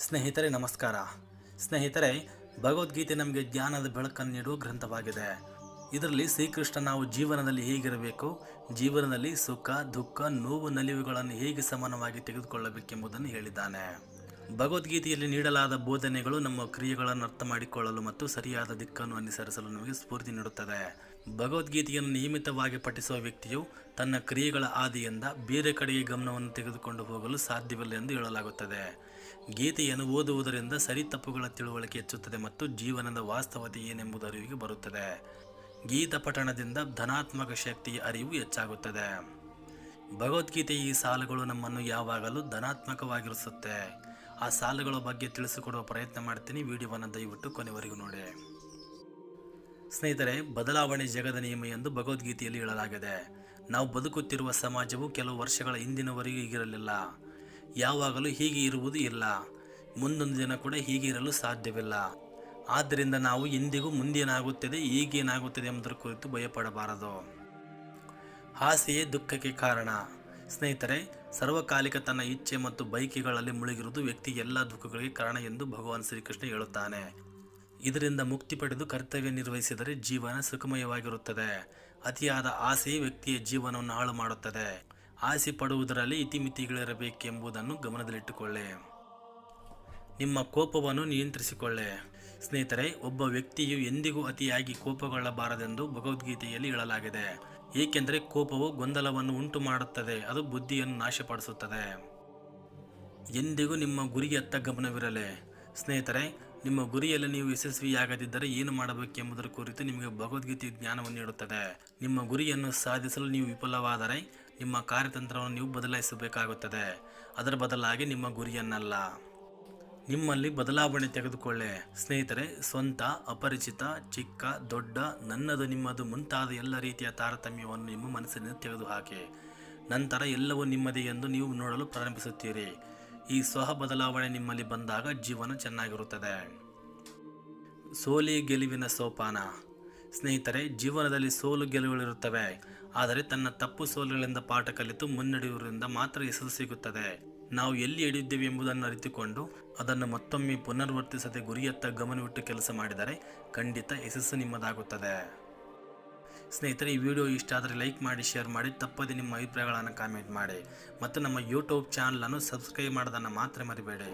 ಸ್ನೇಹಿತರೆ, ನಮಸ್ಕಾರ. ಸ್ನೇಹಿತರೆ, ಭಗವದ್ಗೀತೆ ನಮಗೆ ಜ್ಞಾನದ ಬೆಳಕನ್ನು ನೀಡುವ ಗ್ರಂಥವಾಗಿದೆ. ಇದರಲ್ಲಿ ಶ್ರೀಕೃಷ್ಣ ನಾವು ಜೀವನದಲ್ಲಿ ಹೇಗಿರಬೇಕು, ಜೀವನದಲ್ಲಿ ಸುಖ, ದುಃಖ, ನೋವು, ನಲಿವುಗಳನ್ನು ಹೇಗೆ ಸಮಾನವಾಗಿ ತೆಗೆದುಕೊಳ್ಳಬೇಕೆಂಬುದನ್ನು ಹೇಳಿದ್ದಾನೆ. ಭಗವದ್ಗೀತೆಯಲ್ಲಿ ನೀಡಲಾದ ಬೋಧನೆಗಳು ನಮ್ಮ ಕ್ರಿಯೆಗಳನ್ನು ಅರ್ಥ ಮಾಡಿಕೊಳ್ಳಲು ಮತ್ತು ಸರಿಯಾದ ದಿಕ್ಕನ್ನು ಅನುಸರಿಸಲು ನಮಗೆ ಸ್ಫೂರ್ತಿ ನೀಡುತ್ತದೆ. ಭಗವದ್ಗೀತೆಯನ್ನು ನಿಯಮಿತವಾಗಿ ಪಠಿಸುವ ವ್ಯಕ್ತಿಯು ತನ್ನ ಕ್ರಿಯೆಗಳ ಆದಿಯಿಂದ ಬೇರೆ ಕಡೆಗೆ ಗಮನವನ್ನು ತೆಗೆದುಕೊಂಡು ಹೋಗಲು ಸಾಧ್ಯವಿಲ್ಲ ಎಂದು ಹೇಳಲಾಗುತ್ತದೆ. ಗೀತೆಯನ್ನು ಓದುವುದರಿಂದ ಸರಿ ತಪ್ಪುಗಳ ತಿಳುವಳಿಕೆ ಹೆಚ್ಚುತ್ತದೆ ಮತ್ತು ಜೀವನದ ವಾಸ್ತವತೆ ಏನೆಂಬುದು ಅರಿವಿಗೆ ಬರುತ್ತದೆ. ಗೀತ ಪಠಣದಿಂದ ಧನಾತ್ಮಕ ಶಕ್ತಿಯ ಅರಿವು ಹೆಚ್ಚಾಗುತ್ತದೆ. ಭಗವದ್ಗೀತೆಯ ಈ ಸಾಲುಗಳು ನಮ್ಮನ್ನು ಯಾವಾಗಲೂ ಧನಾತ್ಮಕವಾಗಿರಿಸುತ್ತೆ. ಆ ಸಾಲುಗಳ ಬಗ್ಗೆ ತಿಳಿಸಿಕೊಡುವ ಪ್ರಯತ್ನ ಮಾಡ್ತೀನಿ. ವಿಡಿಯೋವನ್ನು ದಯವಿಟ್ಟು ಕೊನೆವರೆಗೂ ನೋಡಿ. ಸ್ನೇಹಿತರೆ, ಬದಲಾವಣೆ ಜಗದ ನಿಯಮ ಎಂದು ಭಗವದ್ಗೀತೆಯಲ್ಲಿ ಹೇಳಲಾಗಿದೆ. ನಾವು ಬದುಕುತ್ತಿರುವ ಸಮಾಜವು ಕೆಲವು ವರ್ಷಗಳ ಹಿಂದಿನವರೆಗೂ ಹೀಗಿರಲಿಲ್ಲ. ಯಾವಾಗಲೂ ಹೀಗೆ ಇರುವುದು ಇಲ್ಲ. ಮುಂದೊಂದು ದಿನ ಕೂಡ ಹೀಗೆ ಇರಲು ಸಾಧ್ಯವಿಲ್ಲ. ಆದ್ದರಿಂದ ನಾವು ಎಂದಿಗೂ ಮುಂದೇನಾಗುತ್ತದೆ, ಈಗೇನಾಗುತ್ತದೆ ಎಂಬುದರ ಕುರಿತು ಭಯಪಡಬಾರದು. ಆಸೆಯೇ ದುಃಖಕ್ಕೆ ಕಾರಣ. ಸ್ನೇಹಿತರೆ, ಸರ್ವಕಾಲಿಕ ತನ್ನ ಇಚ್ಛೆ ಮತ್ತು ಬೈಕಿಗಳಲ್ಲಿ ಮುಳುಗಿರುವುದು ವ್ಯಕ್ತಿ ಎಲ್ಲ ದುಃಖಗಳಿಗೆ ಕಾರಣ ಎಂದು ಭಗವಾನ್ ಶ್ರೀಕೃಷ್ಣ ಹೇಳುತ್ತಾನೆ. ಇದರಿಂದ ಮುಕ್ತಿ ಪಡೆದು ಕರ್ತವ್ಯ ನಿರ್ವಹಿಸಿದರೆ ಜೀವನ ಸುಖಮಯವಾಗಿರುತ್ತದೆ. ಅತಿಯಾದ ಆಸೆ ವ್ಯಕ್ತಿಯ ಜೀವನವನ್ನು ಹಾಳು ಮಾಡುತ್ತದೆ. ಆಸೆ ಪಡುವುದರಲ್ಲಿ ಇತಿಮಿತಿಗಳಿರಬೇಕೆಂಬುದನ್ನು ಗಮನದಲ್ಲಿಟ್ಟುಕೊಳ್ಳಿ. ನಿಮ್ಮ ಕೋಪವನ್ನು ನಿಯಂತ್ರಿಸಿಕೊಳ್ಳಿ. ಸ್ನೇಹಿತರೆ, ಒಬ್ಬ ವ್ಯಕ್ತಿಯು ಎಂದಿಗೂ ಅತಿಯಾಗಿ ಕೋಪಗೊಳ್ಳಬಾರದೆಂದು ಭಗವದ್ಗೀತೆಯಲ್ಲಿ ಹೇಳಲಾಗಿದೆ. ಏಕೆಂದರೆ ಕೋಪವು ಗೊಂದಲವನ್ನು ಉಂಟು ಮಾಡುತ್ತದೆ ಅದು ಬುದ್ಧಿಯನ್ನು ನಾಶಪಡಿಸುತ್ತದೆ. ಎಂದಿಗೂ ನಿಮ್ಮ ಗುರಿಯತ್ತ ಗಮನವಿರಲಿ. ಸ್ನೇಹಿತರೆ ನಿಮ್ಮ ಗುರಿಯಲ್ಲಿ ನೀವು ಯಶಸ್ವಿಯಾಗದಿದ್ದರೆ ಏನು ಮಾಡಬೇಕೆಂಬುದರ ಕುರಿತು ನಿಮಗೆ ಭಗವದ್ಗೀತೆ ಜ್ಞಾನವನ್ನು ನೀಡುತ್ತದೆ. ನಿಮ್ಮ ಗುರಿಯನ್ನು ಸಾಧಿಸಲು ನೀವು ವಿಫಲವಾದರೆ ನಿಮ್ಮ ಕಾರ್ಯತಂತ್ರವನ್ನು ನೀವು ಬದಲಾಯಿಸಬೇಕಾಗುತ್ತದೆ. ಅದರ ಬದಲಾಗಿ ನಿಮ್ಮ ಗುರಿಯನ್ನಲ್ಲ. ನಿಮ್ಮಲ್ಲಿ ಬದಲಾವಣೆ ತೆಗೆದುಕೊಳ್ಳೆ. ಸ್ನೇಹಿತರೆ, ಸ್ವಂತ, ಅಪರಿಚಿತ, ಚಿಕ್ಕ, ದೊಡ್ಡ, ನನ್ನದು ನಿಮ್ಮದು ಮುಂತಾದ ಎಲ್ಲ ರೀತಿಯ ತಾರತಮ್ಯವನ್ನು ನಿಮ್ಮ ಮನಸ್ಸಿನಿಂದ ತೆಗೆದುಹಾಕಿ. ನಂತರ ಎಲ್ಲವೂ ನಿಮ್ಮದೇ ಎಂದು ನೀವು ನೋಡಲು ಪ್ರಾರಂಭಿಸುತ್ತೀರಿ. ಈ ಸ್ವಹ ಬದಲಾವಣೆ ನಿಮ್ಮಲ್ಲಿ ಬಂದಾಗ ಜೀವನ ಚೆನ್ನಾಗಿರುತ್ತದೆ. ಸೋಲಿ ಗೆಲುವಿನ ಸೋಪಾನ. ಸ್ನೇಹಿತರೆ, ಜೀವನದಲ್ಲಿ ಸೋಲು ಗೆಲುವುಗಳಿರುತ್ತವೆ. ಆದರೆ ತನ್ನ ತಪ್ಪು ಸೋಲುಗಳಿಂದ ಪಾಠ ಕಲಿತು ಮುನ್ನಡೆಯುವುದರಿಂದ ಮಾತ್ರ ಯಶಸ್ಸು ಸಿಗುತ್ತದೆ. ನಾವು ಎಲ್ಲಿ ಹಿಡಿಯುತ್ತೇವೆ ಎಂಬುದನ್ನು ಅರಿತುಕೊಂಡು, ಅದನ್ನು ಮತ್ತೊಮ್ಮೆ ಪುನರ್ವರ್ತಿಸದೆ ಗುರಿಯತ್ತ ಗಮನವಿಟ್ಟು ಕೆಲಸ ಮಾಡಿದರೆ ಖಂಡಿತ ಯಶಸ್ಸು ನಿಮ್ಮದಾಗುತ್ತದೆ. ಸ್ನೇಹಿತರೆ, ಈ ವಿಡಿಯೋ ಇಷ್ಟ ಆದರೆ ಲೈಕ್ ಮಾಡಿ, ಶೇರ್ ಮಾಡಿ, ತಪ್ಪದೆ ನಿಮ್ಮ ಅಭಿಪ್ರಾಯಗಳನ್ನು ಕಾಮೆಂಟ್ ಮಾಡಿ. ಮತ್ತು ನಮ್ಮ ಯೂಟ್ಯೂಬ್ ಚಾನಲನ್ನು ಸಬ್ಸ್ಕ್ರೈಬ್ ಮಾಡೋದನ್ನು ಮಾತ್ರ ಮರಿಬೇಡಿ.